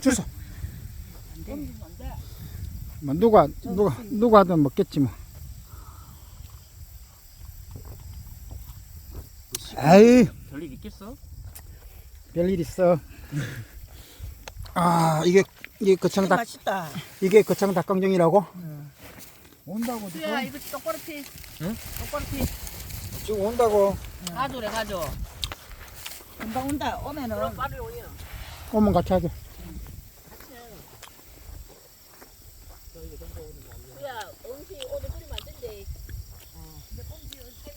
주소. 뭐 누가 누가 누가 하든 먹겠지 뭐. 아이 별일 있겠어? 별일 있어. 아 이게 이게 거창 닭 맛있다. 이게 거창 닭강정이라고? 온다고 수야 이거 똑바로 피. 응? 똑바로 피. 지금 온다고. 가져래 가져. 금방 온다. 오면은. 오면 같이 하자. 야, 음식 오늘 뿌리면 안 된대.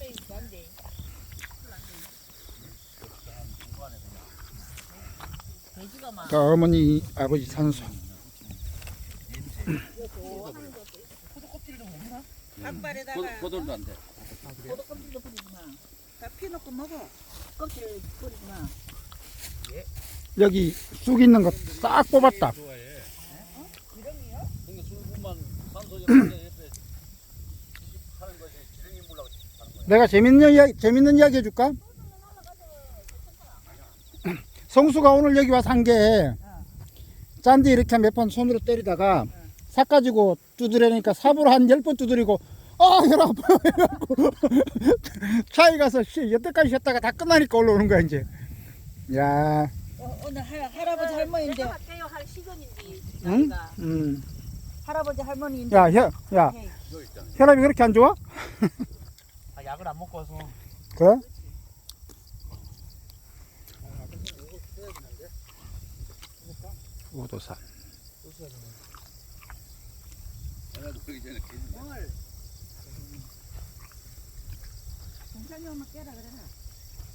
할머니 좋아한대. 돼지가 막. 그 어머니 아버지 산소. 닭발에다가 고돌도 안 돼. 고도 껍질도 뿌리지 마. 다피 넣고 먹어. 껍질 뿌리지 마. 여기 쑥 있는 거 싹 뽑았다. 근데 술분만 산소 옆에 옆에 하는 것이 지렁이 물라고 하는 거야. 내가 재밌는 이야기 재밌는 이야기 해줄까? 성수가 오늘 여기 와서 한 게 짠데 이렇게 몇 번 손으로 때리다가 삭 가지고 두드리니까 삽으로 한 열 번 두드리고 아 혈압 차에 가서 쉬 여태까지 쉬었다가 다 끝나니까 올라오는 거야 이제 야 어, 오늘 할, 할아버지 할머니인데 할 시간인데. 응? 음. 할아버지 할머니인데. 야, 혈, 야, 있잖아. 혈압이 그렇게 안 좋아? 아, 약을 안 먹고 와서. 그래? 엄마 깨라 그래.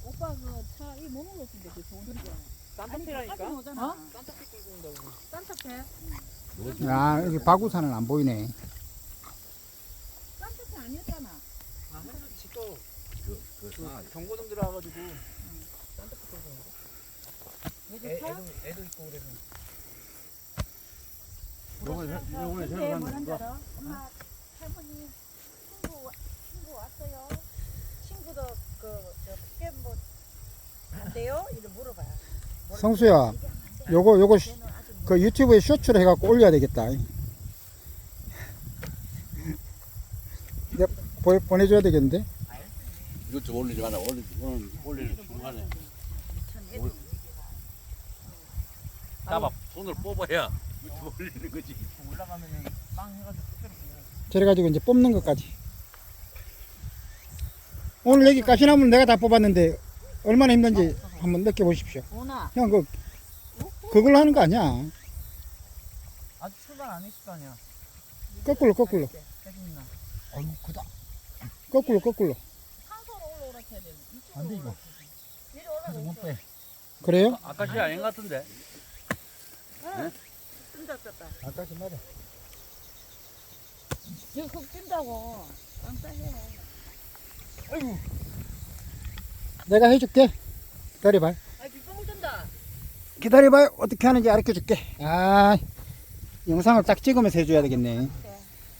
오빠 그차이 좋은. 산타페라니까. 산타페? 야, 여기 바구산은 안 보이네. 산타페 아니었잖아. 아, 집도 그, 그, 아, 경고등 들어와가지고. 애, 애도, 애도 있고 그래서. 요번에, 요번에 새로 거. 엄마 할머니 친구 와- 친구 왔어요. 친구도 그저 깨 뭐. 안 돼요? 이래 물어봐요. 성수야, 요거, 요거, 시- 그 유튜브에 쇼츠로 해갖고 올려야 되겠다. 내가 보, 보내줘야 되겠는데? 이것도 올리지 마라. 올리, 오늘 올리는 중간에. 따봐. 손을 뽑아야 유튜브 올리는 거지. 올라가면은 빵 해가지고 저래가지고 이제 뽑는 것까지. 오늘 여기 가시나무를 내가 다 뽑았는데 얼마나 힘든지 한번 느껴보십시오. 오나 형, 그, 그걸로 하는 거 아니야. 아직 출발 안 했을 거 아니야. 거꾸로, 거꾸로. 아유, 크다. 거꾸로, 거꾸로. 산소로 올라오라 해야 되는. 안 돼, 이거. 올라가. 못 빼. 그래요? 아까 시 아닌 것 같은데. 뜬다 떴다. 아까지 말이야. 저흙 찐다고. 깜짝이야. 내가 해줄게. 기다려봐. 아, 빗방울 뜬다. 기다려봐요. 어떻게 하는지 가르쳐 줄게. 아, 영상을 딱 찍으면서 해줘야 되겠네.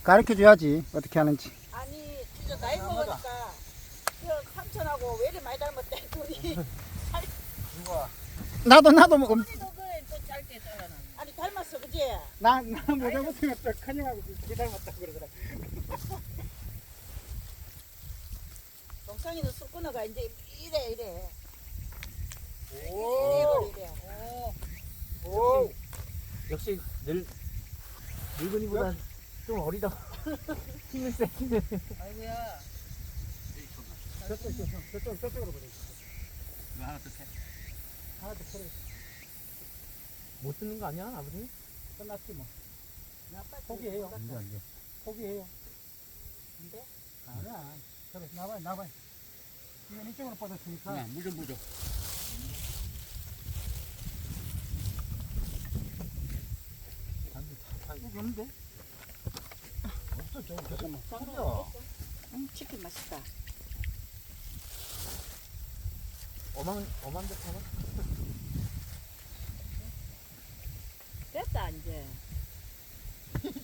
가르쳐 줘야지. 어떻게 하는지. 아니 진짜 나이 먹으니까 저 삼촌하고 왜 이리 많이 닮았대 둘이. 나도, 나도 뭐, 음, 우리도 그래 또 짧게 잘라는. 아니 닮았어 그지? 나, 나 모자 붙으면 또 큰형하고 기닮았다 그러더라. 동상이는 술 끊어가 이제 이래 이래. 오, 이래 이래. 오. 역시 늙, 늙은이보다 좀 어리다. 힘을 세, 힘을. 아이고야. 저쪽, 저쪽, 저쪽, 저쪽으로 보내. 이거 하나 더 해. 하나 더 풀어. 못 듣는 거 아니야, 아버지? 끝났지 뭐. 빨리 포기해요. 들어갔다. 안 돼, 안 돼. 포기해요. 근데 아니야. 그래, 나와요, 나와요. 이건 이쪽으로 뻗었으니까. 무죠, 무죠. 여기 없는데? 없어, 저기, 잠깐만. 음, 치킨 맛있다. 어만, 어만 대 타나? 됐다, 이제.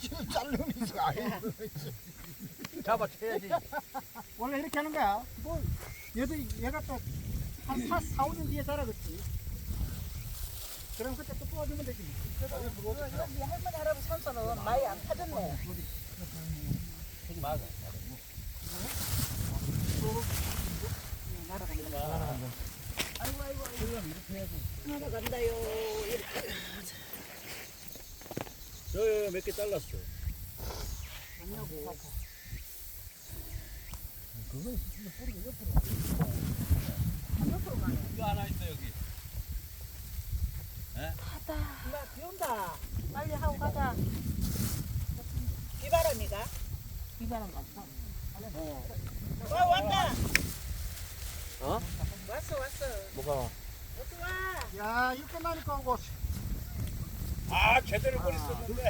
지금 자르면서 아예. 잡아, 쳐야지. 원래 이렇게 하는 거야. 뭐, 얘도, 얘가 또, 한 4, 4, 5년 뒤에 자라겠지. 그럼 그때 또 여기 할머니 할아버지 산소는 많이 안 타졌네. 하지 마. 날아간다요. 저 몇 개 잘랐어. 이거 하나 있어 여기. 나 비 온다. 빨리 하고 가자. 비바람이가? 비바람 같아. 와 왔다. 어? 왔어 왔어. 뭐가? 어서 와. 야일 끝나니까 오고 아 제대로 버렸었는데.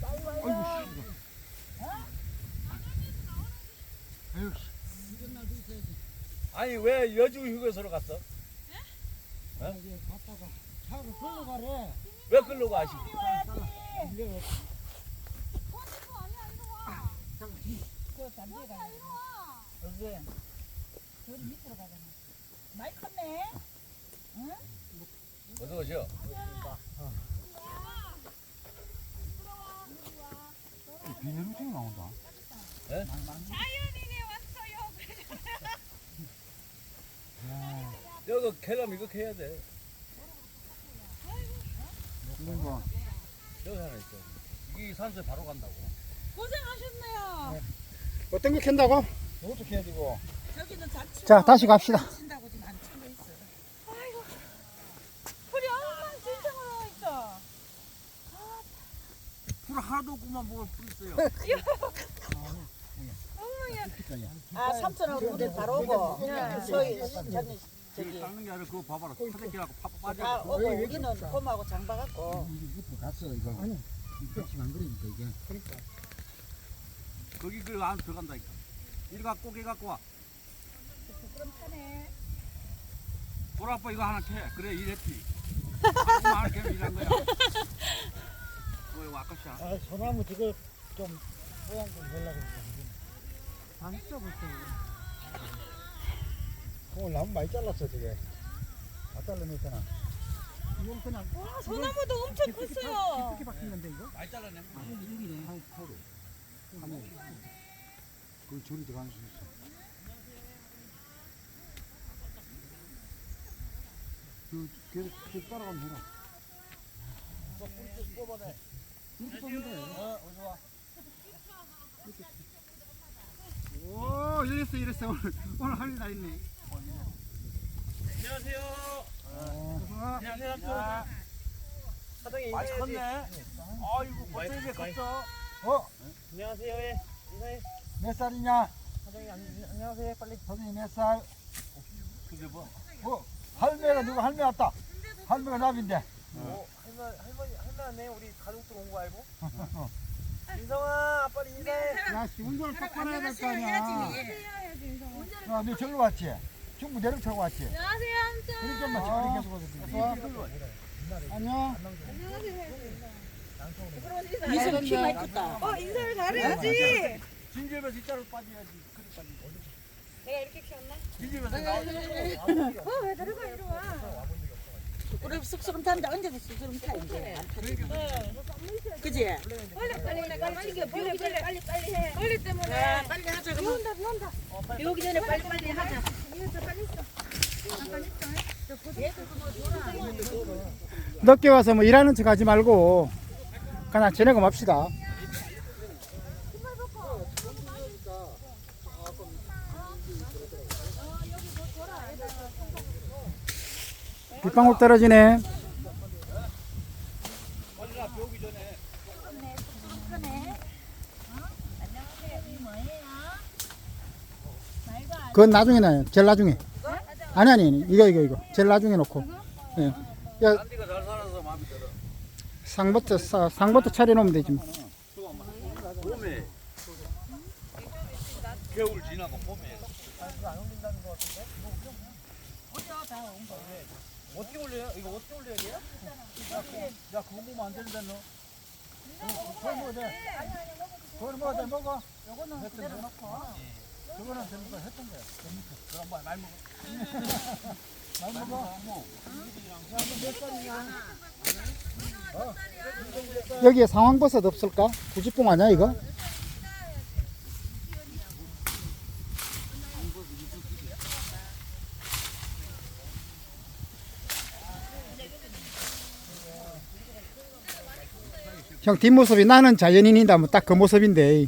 빨리 아이고. 씨 아이고 씨 아니 왜 여주 휴게소로 갔어? 갔다가 차를 흘러가래 왜 끌러 가시? 저 잠재가. 여기. 저리 밑으로 가잖아. 많이 컸네. 어서 오셔. 비닐우층 나온다 여기 캐럼 이거 캐야 돼. 이거 여기 하나 있어. 이게 산소에 바로 간다고. 고생하셨네요. 어떤 거 캔다고? 어떻게 해야 되고? 잔치. 자 다시 갑시다 친다고 지금 안 치고 있어. 아이고. 우리 엄마 진짜 많아 있어. 풀 하나도 없구만 뭐가 풀 있어요. 아 삼촌하고 둘이 바로 오고. 저희 저기 저기 닦는 게 아니라 그거 봐봐라. 파대기라고 파다 빠져. 오고 여기는 곰하고 장봐갖고. 이거 갔어 이거 아니 이거 안 그러니까 이게 거기 그 안 들어간다니까. 이리 갖고 개 갖고 와. 그럼 타네. 보라 아빠 이거 하나 캐. 그래 이랬지. 하나 캐면 일한 거야. 어 이거 아까샤. 아 소나무 저거 좀 모양 좀 보려고 안 써봤어 오늘 나무 많이 잘랐어 저게 다 잘라냈잖아 이건 그냥 와 소나무도 엄청 컸어요. 이렇게 박힌 건데 이거? 많이 잘라내. 여기네 한 타로 하네 그 저리 들어갈 수 있어 그 계속 계속 따라가면 되나? 이렇게 뽑으면 돼. 어 어서 와. 오 이랬어 이랬어 오늘 오늘 할일 다 있네 안녕하세요. 어, 안녕하세요. 사장님 많이 컸네. 아이고 벌써 이제 컸어. 어? 안녕하세요. 예. 인사해. 몇 살이냐? 사장님 안- 안녕하세요. 빨리. 선생님 몇 살? 그게 뭐? 어? 할매가 누구 할매 왔다 할매가 나비인데 어, 할머니 할머니 할머니 우리 가족들 온 거 알고? 인성아 빨리 인사해. 야 씨 운전을 똑바로 해야 될 거 아니야 야, 너 절로 왔지? 중부 내륙 타고 왔지? 안녕하세요. 우리 좀만 저리 계속 와서 안녕 이승 키 많이 컸다. 어 인사를 잘해야지. 진주에서 이자로 빠져야지. 그리 빠지. 내가 이렇게 키웠나? 진주에서. 어왜 들어가 이리 와. 우리 쑥쑥 탄다. 언제도 쑥쑥 타 이제. 안 타지. 그지? 빨리 빨리 빨리 이게 빨리 빨리 빨리 빨리 해. 빨리 때문에. 아, 빨리 하자. 그럼. 비온다 비온다. 비 오기 전에 빨리 빨리 하자. 늦게 와서 뭐 일하는 척 하지 말고 그냥 지내고 맙시다 방울 떨어지네 그건 나중에 나요 제일 나중에 아니 아니 아니. 이거 이거 이거 제일 나중에 놓고 예. 상부터 사- 상부터 차려 놓으면 되지 뭐. 봄에 겨울 지나고 봄에 어떻게 올려요? 이거 어떻게 올려야 돼요? 야 그거 보면 안 된다 너. 그걸 먹어야 돼. 그걸 먹어야 돼. 먹어. 요거는 그대로 넣고. 저거는 전부 다 했던 거야. 그럼 뭐 많이 먹어. 여기에 상황버섯 없을까? 구지뽕 아니야 이거? 형 뒷모습이 나는 자연인이다. 뭐 딱 그 모습인데